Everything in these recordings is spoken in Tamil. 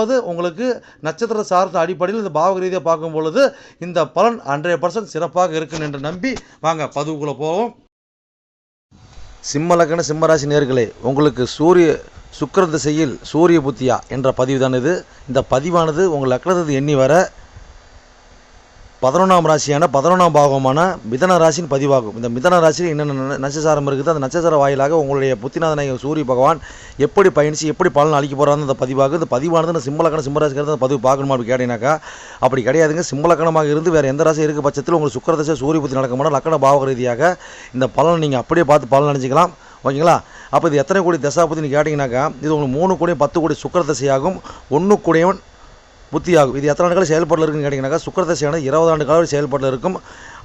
ரெண்டாவது உங்களுக்கு நட்சத்திர சார்ந்த அடிப்படையில் இந்த பாவக ரீதியாக பார்க்கும் பொழுது இந்த பலன் ஹண்ட்ரட் பர்சன்ட் சிறப்பாக இருக்கும் என்று நம்பி வாங்க பதிவுக்குள்ளே போவோம். சிம்ம சிம்மராசி நேர்களே உங்களுக்கு சூரிய சுக்கிர திசையில் சூரிய புத்தியா என்ற பதிவு தான் இது. இந்த பதிவானது உங்கள் லக்னத்தை எண்ணி வர பதினொன்றாம் ராசியான பதினொன்றாம் பாகமான மிதன ராசியின் பதிவாகும். இந்த மிதன ராசியில் என்னென்ன நட்சசாரம் இருக்குது? அந்த நட்சசார வாயிலாக உங்களுடைய புத்திநாதனை சூரிய பகவான் எப்படி பயணித்து எப்படி பலன் அளிக்க போகிறாங்க அந்த பதிவாகும். இந்த பதிவானது இந்த சிம்மலக்கணம் சிம்மராசிக்கிறது அந்த பதிவு பார்க்கணுமா அப்படி கேட்டீங்கன்னாக்கா அப்படி கிடையாதுங்க. சிம்மலக்கணமாக இருந்து வேறு எந்த ராசி இருக்க பட்சத்தில் உங்களுக்கு சுக்கரதசை சூரிய புத்தி நடக்கும்போது லக்கண பாவக ரீதியாக இந்த பலனை நீங்கள் அப்படியே பார்த்து பலன் நினச்சிக்கலாம் ஓகேங்களா? அப்போ இது எத்தனை கோடி தசாபதினு கேட்டிங்கனாக்கா இது உங்களுக்கு மூணு கோடி பத்து கோடி சுக்கர தசையாகும். ஒன்று கூடியவன் புத்தியாகும். இது எத்தனை ஆண்டுகள் செயல்பாட்டில் இருக்குன்னு கேட்டிங்கனாக்கா சுக்கரதசையானது இருபது ஆண்டு காலம் வரை செயல்பாட்டில் இருக்கும்.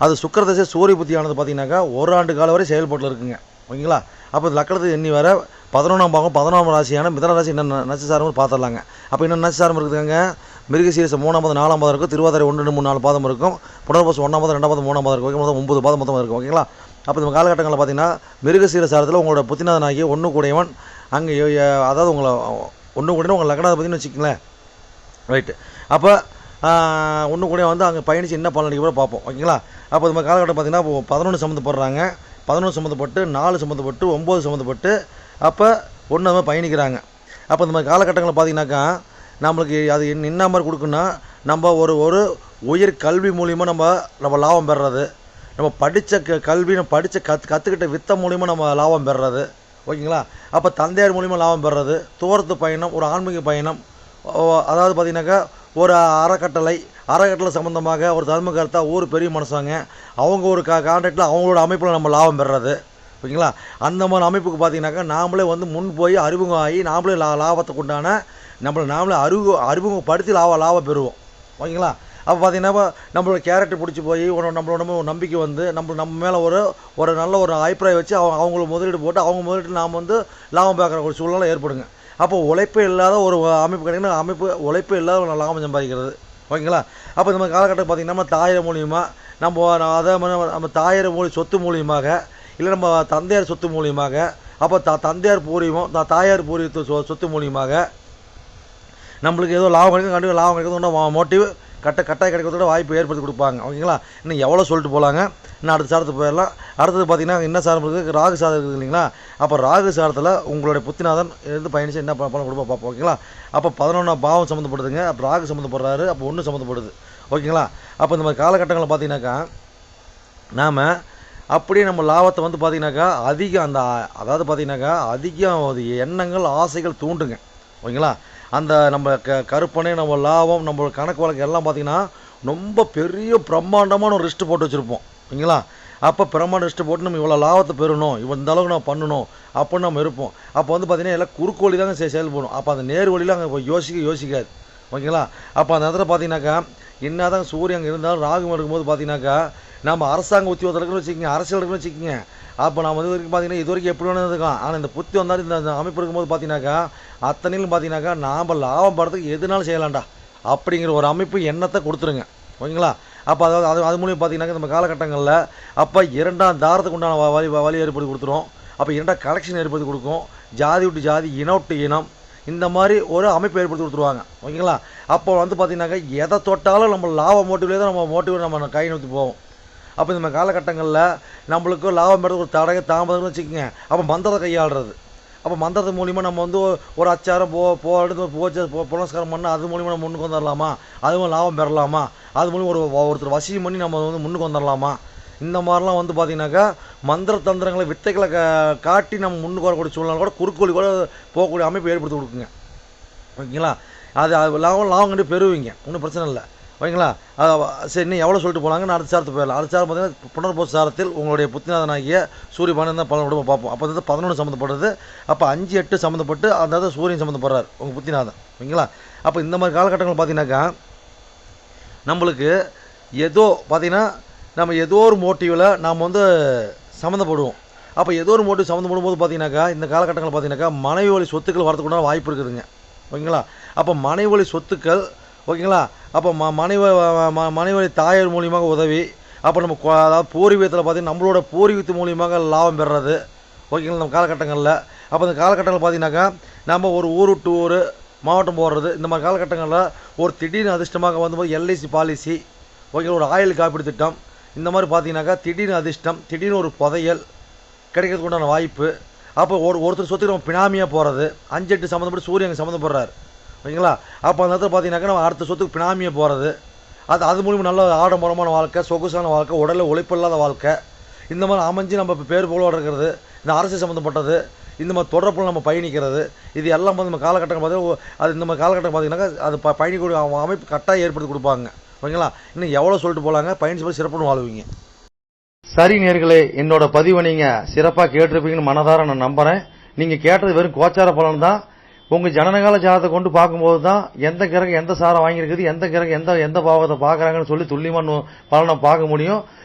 அது சுக்கரதசை சூரிய புத்தியானது பார்த்தீங்கன்னாக்கா ஒரு ஆண்டு காலம் வரை செயல்பாட்டில் இருக்குங்க. ஓகேங்களா? அப்போ இந்த லக்கணத்தை எண்ணி வர பதினொன்றாம் பாகம் பதினொன்றாம் ராசியான மிதன ராசி என்ன நட்சசாரம் பார்த்துடலாங்க. அப்போ என்ன நட்சசாரம் இருக்குதுங்க? மிருகசீரிசம் மூணாம் நாலாம் பாதம் இருக்கும். திருவாதிரை ஒன்று ரெண்டு மூணு நாலு பாதம் இருக்கும். புனர்பசம் ஒன்றாம் பாதம் ரெண்டாம் பாதம் மூணாம் பாதம் இருக்கும். மொத்தம் ஒன்பது பாதம் மொத்தம் இருக்கும். ஓகேங்களா? அப்போ இந்த காலகட்டங்களில் பார்த்தீங்கன்னா மிருகசீரசாரத்தில் உங்களோட புத்திநாதனாகிய ஒன்று கூடையவன் அங்கே அதாவது உங்களை ஒன்று கூட உங்கள் லக்னாதை பற்றினு வச்சுக்கங்களேன். ரைட்டு அப்போ ஒன்று கூட வந்து அங்கே பயணித்து என்ன பலன் கூட பார்ப்போம். ஓகேங்களா? அப்போ இந்த மாதிரி காலகட்டம் பார்த்தீங்கன்னா இப்போ பதினொன்று சம்மந்தப்படுறாங்க. பதினொன்று சம்மந்தப்பட்டு நாலு சம்மந்தப்பட்டு ஒம்பது சம்மந்தப்பட்டு அப்போ ஒன்று மாதிரி பயணிக்கிறாங்க. அப்போ இந்த மாதிரி காலகட்டங்களில் பார்த்தீங்கன்னாக்கா நம்மளுக்கு அது என்ன மாதிரி கொடுக்குன்னா நம்ம ஒரு ஒரு உயர் கல்வி மூலிமா நம்ம நம்ம லாபம் பெறுறது. நம்ம படித்த க கல்வி நம்ம படித்த கற்று கற்றுக்கிட்ட வித்த மூலிமா நம்ம லாபம் பெறுறது. ஓகேங்களா? அப்போ தந்தையார் மூலிமா லாபம் பெறுறது. தூரத்து பயணம் ஒரு ஆன்மீக பயணம் அதாவது பார்த்தீங்கன்னாக்கா ஒரு அறக்கட்டளை அறக்கட்டளை சம்மந்தமாக ஒரு தர்மகர்த்தா ஊர் பெரிய மனுஷங்க. அவங்க ஒரு கா கான்ட்ராக்டில் அவங்களோட அமைப்பில் நம்ம லாபம் பெறுறது. ஓகேங்களா? அந்த மாதிரி அமைப்புக்கு பார்த்தீங்கன்னாக்கா நாமளே வந்து முன் போய் அறிமுகம் ஆகி நாமளே லா லாபத்துக்கு உண்டான நம்மளை நாமளே அறிவு அறிமுகப்படுத்தி லாபம் லாபம் பெறுவோம். ஓகேங்களா? அப்போ பார்த்தீங்கன்னா நம்மளோட கேரக்டர் பிடிச்சி போய் நம்மளோட நம்பிக்கை வந்து நம்ம நம்ம மேலே ஒரு ஒரு நல்ல ஒரு அபிப்பிராயம் வச்சு அவங்க அவங்கள முதலீடு போட்டு அவங்க முதலீட்டு நாம் வந்து லாபம் பார்க்குற ஒரு சூழ்நிலை ஏற்படுங்க. அப்போ உழைப்பே இல்லாத ஒரு அமைப்பு கிடைக்குன்னா அமைப்பு உழைப்பே இல்லாத ஒரு லாபம் சம்பாதிக்கிறது. ஓகேங்களா? அப்போ இந்த மாதிரி காலகட்டம் பார்த்திங்கன்னா நம்ம மூலியமாக நம்ம அதே மாதிரி நம்ம தாயார் மூலி சொத்து மூலியமாக இல்லை நம்ம தந்தையார் சொத்து மூலியமாக அப்போ த தந்தையார் பூர்வீகம் த தாயார் பூர்வீகத்து சொ சொத்து மூலியமாக நம்மளுக்கு ஏதோ லாபம் கிடைக்கும் கண்டிப்பாக லாபம் கிடைக்கிறது மோட்டிவ் கட்ட கட்டாய கிடைக்கிறதோட வாய்ப்பு ஏற்படுத்தி கொடுப்பாங்க. ஓகேங்களா? இன்னும் எவ்வளோ சொல்லிட்டு போகலாங்க இன்னும் அடுத்த சாரத்துக்கு போயிடலாம். அடுத்தது பார்த்தீங்கன்னா என்ன சாரம் இருக்குது ராகு சாரம் இருக்குது இல்லைங்களா? அப்போ ராகு சாரத்தில் உங்களுடைய புத்திநாதன் இருந்து பயணிச்சு என்ன ப- கொடுப்பா பார்ப்போம் ஓகேங்களா? அப்போ பதினொன்றாம் பாவம் சம்மந்தப்படுதுங்க அப்போ ராகு சம்மந்தப்படுறாரு அப்போ ஒன்று சம்மந்தப்படுது ஓகேங்களா? அப்போ இந்த மாதிரி காலகட்டங்களில் பார்த்தீங்கன்னாக்கா நாம் அப்படியே நம்ம லாபத்தை வந்து பார்த்தீங்கன்னாக்கா அதிகம் அந்த அதாவது பார்த்தீங்கன்னாக்கா அதிகம் அது எண்ணங்கள் ஆசைகள் தூண்டுங்க ஓகேங்களா? அந்த நம்ம க கருப்பனை நம்ம லாபம் நம்ம கணக்கு வழக்கு எல்லாம் பார்த்தீங்கன்னா ரொம்ப பெரிய பிரம்மாண்டமான ஒரு ரிஸ்ட்டு போட்டு வச்சுருப்போம். ஓகேங்களா அப்போ பிரம்மாண்ட லிஸ்ட்டு போட்டு நம்ம இவ்வளோ லாபத்தை பெறணும் இவ்வளோ இந்த அளவுக்கு நம்ம பண்ணணும் அப்படின்னு நம்ம இருப்போம். அப்போ வந்து பார்த்தீங்கன்னா எல்லாம் குறுக்கு வழி தாங்க செயல்படும் அப்போ அந்த நேர் வழியில் அங்கே யோசிக்க யோசிக்காது. ஓகேங்களா? அப்போ அந்த இடத்துல பார்த்தீங்கன்னாக்கா என்னதான் சூரியன் அங்கே இருந்தாலும் ராகு இருக்கும்போது பார்த்தீங்கன்னாக்கா நம்ம அரசாங்க உத்தியோகத்தில் இருக்குன்னு வச்சுக்கோங்க அரசியல் இருக்குன்னு வச்சுக்கோங்க. அப்போ நம்ம இது வரைக்கும் பார்த்தீங்கன்னா இது வரைக்கும் எப்படி வேணும் இருக்கலாம் ஆனால் இந்த புத்தி வந்தாலும் இந்த அமைப்பு இருக்கும்போது பார்த்தீங்கன்னாக்கா அத்தனையிலும் பார்த்தீங்கன்னாக்கா நாம் லாபம் படுறதுக்கு எதுனாலும் செய்யலாம்டா. அப்படிங்கிற ஒரு அமைப்பு எண்ணத்தை கொடுத்துருங்க. ஓகேங்களா? அப்போ அதாவது அது அது மூலியம் பார்த்தீங்கன்னாக்கா நம்ம காலகட்டங்களில் அப்போ இரண்டாம் தாரத்துக்கு உண்டான வ- வழி வழி ஏற்படுத்தி கொடுத்துரும். அப்போ இரண்டாம் கலெக்ஷன் ஏற்படுத்தி கொடுக்கும். ஜாதி விட்டு ஜாதி இனம் விட்டு இனம் இந்த மாதிரி ஒரு அமைப்பு ஏற்படுத்தி கொடுத்துருவாங்க. ஓகேங்களா? அப்போ வந்து பார்த்திங்கனாக்கா எதை தொட்டாலும் நம்ம லாப மோட்டிவ்லேயே தான் நம்ம மோட்டிவ் நம்ம கை நோக்கி போவோம். அப்போ இந்த மாதிரி காலகட்டங்களில் நம்மளுக்கு லாபம் பெறது ஒரு தடகை தாமதம்னு வச்சுக்கோங்க. அப்போ மந்திரத்தை கையாளுறது. அப்போ மந்திரத்து மூலிமா நம்ம வந்து ஒரு- அச்சாரம் போ போ எடுத்து போச்சு பு- புனஸ்காரம் பண்ணால் அது மூலிமா நம்ம முன்னுக்கு வந்துடலாமா அதுவும் லாபம் பெறலாமா? அது மூலிமா ஒரு ஒருத்தர் வசியம் பண்ணி நம்ம வந்து முன்னுக்கு வந்துடலாமா இந்த மாதிரிலாம் வந்து பார்த்தீங்கன்னாக்கா மந்திர தந்திரங்களை வித்தைகளை கா காட்டி நம்ம முன்னுக்கு வரக்கூடிய சூழ்நிலை கூட குறுக்கோழி கூட போகக்கூடிய அமைப்பு ஏற்படுத்தி கொடுக்குங்க. ஓகேங்களா? அது அது லாபம் லாபம் கண்டு பெறுவீங்க. ஒன்றும் பிரச்சனை இல்லை. ஓகேங்களா? அது சரி நீ எவ்வளோ சொல்லிட்டு போனாங்க நான் அடுத்த சாரத்துக்கு போயிடலாம். அடுத்த சாரம் பார்த்தீங்கன்னா புனர்போச சாரத்தில் உங்களுடைய புத்திநாதனாகிய சூரியபானன் தான் பலன் உடம்பு பார்ப்போம். அப்போ வந்து பதினொன்று சம்மந்தப்படுறது அப்போ அஞ்சு எட்டு சம்மந்தப்பட்டு அந்த சூரியன் சம்மந்தப்படுறார் உங்கள் புத்திநாதன். ஓகேங்களா? அப்போ இந்த மாதிரி காலகட்டங்கள் பார்த்தீங்கன்னாக்கா நம்மளுக்கு ஏதோ பார்த்தீங்கன்னா நம்ம ஏதோ ஒரு மோட்டிவில் நாம் வந்து சம்மந்தப்படுவோம். அப்போ ஏதோ ஒரு மோட்டிவ் சம்மந்தப்படும் போது பார்த்தீங்கன்னாக்கா இந்த காலகட்டங்களில் பார்த்தீங்கன்னாக்கா மனைவி வழி சொத்துக்கள் வரதுக்கு வாய்ப்பு இருக்குதுங்க. ஓகேங்களா? அப்போ மனைவி வழி சொத்துக்கள் ஓகேங்களா? அப்போ ம மனைவி ம- மனைவி வழி தாயார் மூலியமாக உதவி அப்போ நம்ம அதாவது பூர்வீகத்தில் பார்த்தீங்கன்னா நம்மளோட பூர்வீகத்து மூலியமாக லாபம் பெறுறது ஓகேங்களா? நம்ம காலகட்டங்களில். அப்போ இந்த காலகட்டங்களில் பார்த்தீங்கன்னாக்கா நம்ம ஒரு ஊர் விட்டு ஊர் மாவட்டம் போடுறது இந்த மாதிரி காலகட்டங்களில் ஒரு திடீர்னு அதிர்ஷ்டமாக வந்தபோது எல்ஐசி பாலிசி ஓகே ஒரு ஆயுள் காப்பீடு திட்டம். இந்த மாதிரி பார்த்தீங்கன்னாக்கா திடீர்னு அதிர்ஷ்டம் திடீர்னு ஒரு புதையல் கிடைக்கிறதுக்கு உண்டான வாய்ப்பு. அப்போ ஒரு ஒருத்தர் சொத்துக்கு நம்ம பினாமியாக போகிறது அஞ்சு எட்டு சம்மந்தப்பட்டு சூரியன் சம்மந்தப்படுறாரு. ஓகேங்களா? அப்போ அந்த இடத்துல பார்த்தீங்கன்னாக்கா நம்ம அடுத்த சொத்துக்கு பினாமியாக போகிறது அது அது மூலிமா நல்ல ஆடம்பரமான வாழ்க்கை சொகுசான வாழ்க்கை உடலில் உழைப்பு இல்லாத வாழ்க்கை. இந்த மாதிரி அமைஞ்சு நம்ம இப்போ பேர் புகழோட இருக்கிறது. இந்த அரசு சம்மந்தப்பட்டது. இந்த மாதிரி தொடர்பில் நம்ம பயணிக்கிறது இது எல்லாம் வந்து நம்ம காலகட்டம் பார்த்தீங்கன்னா அது இந்த மாதிரி காலகட்டம் பார்த்தீங்கன்னாக்கா அது ப பயணிக்கூடிய அவங்க அமைப்பு கட்டாயம் ஏற்படுத்தி கொடுப்பாங்க. ஓகேங்களா? இன்னும் எவ்வளோ சொல்லிட்டு போகலாங்க பயணிச்சு போய் சிறப்புன்னு வாழ்வீங்க. சரி நேர்களே என்னோட பதிவை நீங்கள் சிறப்பாக கேட்டிருப்பீங்கன்னு மனதார நான் நம்புகிறேன் நீங்கள் கேட்டது வெறும் கோச்சார பலன் தான். உங்கள் ஜனநகால ஜாதத்தை கொண்டு பார்க்கும்போது தான் எந்த கிரகம் எந்த சாரம் வாங்கியிருக்குது எந்த கிரகம் எந்த எந்த பாவத்தை பார்க்குறாங்கன்னு சொல்லி துல்லியமான பலனை பார்க்க முடியும்.